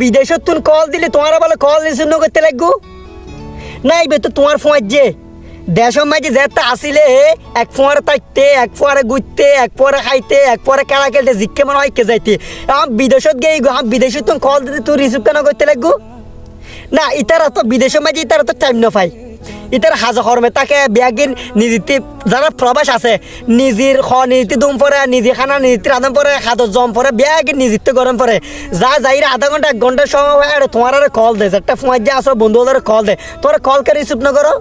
বিদেশত তুন কল দিলে তোমার বলে কল রিসিভ করতে লাগবো? নাই বে, তো তোমার ফোঁয়ার যে। দেশের মাঝে যেতে আসিলে এক ফোঁয়ারে তাইতে এক ফোঁয়ারে গুঁজতে এক ফোঁয়ারে খাইতে, এক ফোঁয়ারে খেলা খেলতে জিকে মানে হয় যাইতে। আম বিদেশত গিয়ে আম বিদেশত তুমি কল দিতে তুই রিসিভ কেন করতে লাগবো? না, ইতারা তো বিদেশের মাঝে ইতারা তো টাইম না ইতার হাজা হরমে তাকে ব্যাগিন নিজেতে, যারা প্রবাস আছে, নিজের খ, নিজেতে দম পরে, নিজে খানা, নিজেতে রাঁধন পরে হাত জম পরে, ব্যাগিন নিজেতে গরম পরে। যা যাই আধা ঘণ্টা, এক ঘণ্টার সময় হয়, আর তোমার আর কল দে একটা ফোঁয়ার যে আসো, বন্ধু ওদের কল দে। তোরা কল করে রিসিভ না করো?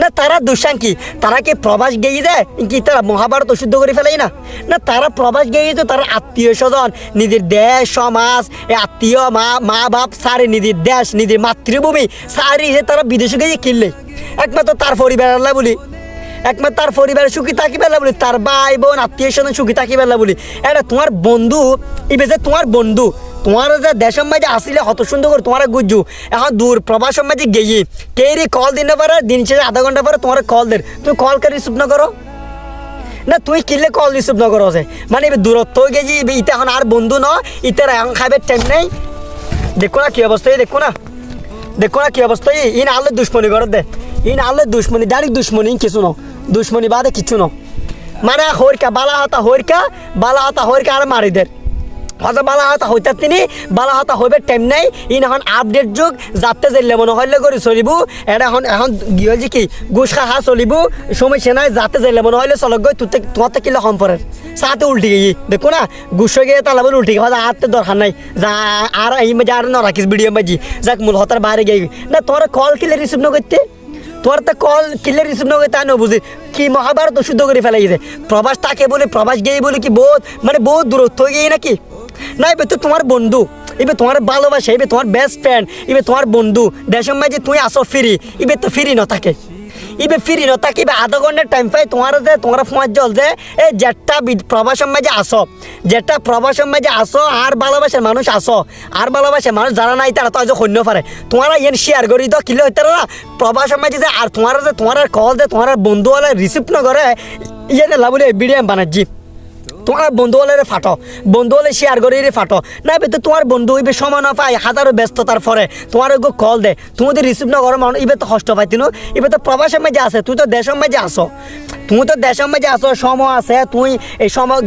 না, তারা দুঃসাং কি? তারা কি প্রবাস গিয়ে দেয় কি তারা মহাভারত অশুদ্ধ করে ফেলাই না? না, তারা প্রবাস গিয়ে তো তারা আত্মীয় স্বজন, নিজের দেশ, সমাজ আত্মীয় মা মা বাপ, সারে, নিজের দেশ, নিজের মাতৃভূমি, সারি তারা বিদেশে গিয়ে কিনলে। একমাত্র তার পরিবার বলি। একমাত্র তার পরিবার সুখী থাকি পেলা বলি। তার ভাই, বোন, আত্মীয় স্বজন সুখী থাকি পেলা বলি। এটা তোমার বন্ধু ইবে যে তোমার বন্ধু, তোমার যে দেশের মাঝে আসিলে হত সুন্দর করে তোমার গুজু। এখন দূর প্রবাসের মাঝে গিয়ে, কে রে কল দিনে পারে, দিন শেষে আধা ঘণ্টা পরে তোমার কল দেন। তুমি কল করে রিসিভ না করো? না, তুই কিনলে কল রিসিভ না করো মানে দূরত্ব গেছি ইতে এখন আর বন্ধু ন ইতার এখন খাবে টাইম নেই। দেখো না কি অবস্থা, এই দেখো না। দেখো না কি অবস্থা, এই ইন আলে দুশ্মনী করে দে। ইন আলে দুশ্মনী ডাইরেক্ট দুশ্মনী কিছু ন দুশ্মনী বাদে কিছু ন মানে হরিকা বালা হতা হরিকা বালা হতা হরিকা আর মারি দের হয়তো বালা হতা হইতার তিনি বালা হতা হইবে টাইম নাই, ইন এখন আপডেট যুগ যাতে যাইলে মনে হইলে করে চলিব এটা এখন এখন গিয়ে যে কি গুস খা খা চলিব সমস্যা নাই যাতে যাইলে মনে হইলে চলক গই, তুতে তোমার কিলে হম পরে সাথে উল্টি গিয়ে দেখো না, গুস গিয়ে তালা উল্টি গিয়ে হাতে দরকার নাই, যা আর এই মাঝে আর ন ভিডিও মাঝি, যাক মূল হতার বাইরে গিয়ে, না তোর কল কিলে রিসিভ ন করতে তোর তো কল কিলে রিসিভ নগে তা বুঝি। কি মহাভারত শুদ্ধ করে ফেলাই গেছে প্রবাস তাকে বলে, প্রবাস গিয়ে বলে কি বহুত মানে বহুত দূরত্ব গিয়ে নাকি? না, এবার তো তোমার বন্ধু, এবার তোমার ভালোবাসা, এবার তোমার বেস্ট ফ্রেন্ড এবার তোমার বন্ধু দেশের যে তুই আসো ফিরি, এবার তো ফিরি না থাকে ইবে ফিরি ন কিবে আধা ঘণ্টা টাইম পাই তোমার যে, তোমার ফোঁয়ার জল যে, এ বি- প্রবাসের মাঝে আসো, যেটা প্রবাসের মাঝে আসো, আর ভালোবাসার মানুষ আসো, আর ভালোবাসার মানুষ যারা নাই তারা তো আজ সৈন্য পারে। তোমার ইয়ে শেয়ার করি তো কিলো হইতে না? প্রবাসের মাঝে যে, আর তোমার যে, তোমার কল যে, তোমার বন্ধু হলে রিসিভ নগরে ইয়ে বলে ভিডিও বানাচ্ছি। তোমার বন্ধু হলে রে ফাটো। বন্ধু হলে শেয়ার করে রে ফাটো। না এবার তো তোমার বন্ধু হইবে সময় না পায়, হাজারো ব্যস্ততার পরে। তোমার ওগো কল দে। তুমি যদি রিসিভ না করো, মানুষ এবার তো কষ্ট পাই তিনু। এবার তো প্রবাসের মাঝে আছে তুই তো দেশের মাঝে আসো তুমি তো দেশের মাঝে আসো সময় আছে তুই এই সময়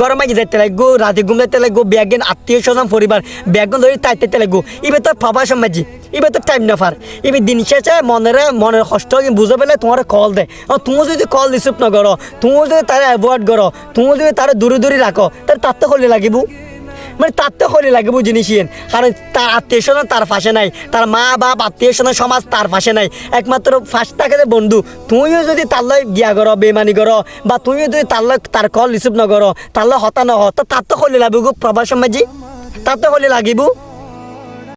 গরম মাঝে যেতে লাগবো, রাতে ঘুম যেতে লাগবো ব্যাগেন আত্মীয় স্বজন, পরিবার ব্যাগন ধরে তাইতে লাগবো। এবার তো প্রবাসের মাঝে এবার তো টাইম না ফার এবার দিন শেষে মনের মনের কষ্ট বুঝে পেলে তোমার কল দে। তুমি যদি কল রিসিভ না করো, তুমি যদি তারা অ্যাভয়েড করো, তুমি যদি তারা দূরে দূরে রাখো, তাহলে তার তো হলে লাগিব। মানে তার তো হলে লাগে বুঝে ইয়েন কারণ তার আত্মীয় স্বজন তার পাশে নাই, তার মা বাপ, আত্মীয় স্বজন সমাজ তার পাশে নাই। একমাত্র ফার্স্ট থাকে বন্ধু। তুমিও যদি তার লয় গিয়া করো বেমানি করো, বা তুইও যদি তার লয় তার কল রিসিভ নকরো করো তার লয় হতা নহ তো তার তো হলে লাগিব প্রবাস সমাজি তার তো হলে লাগিব।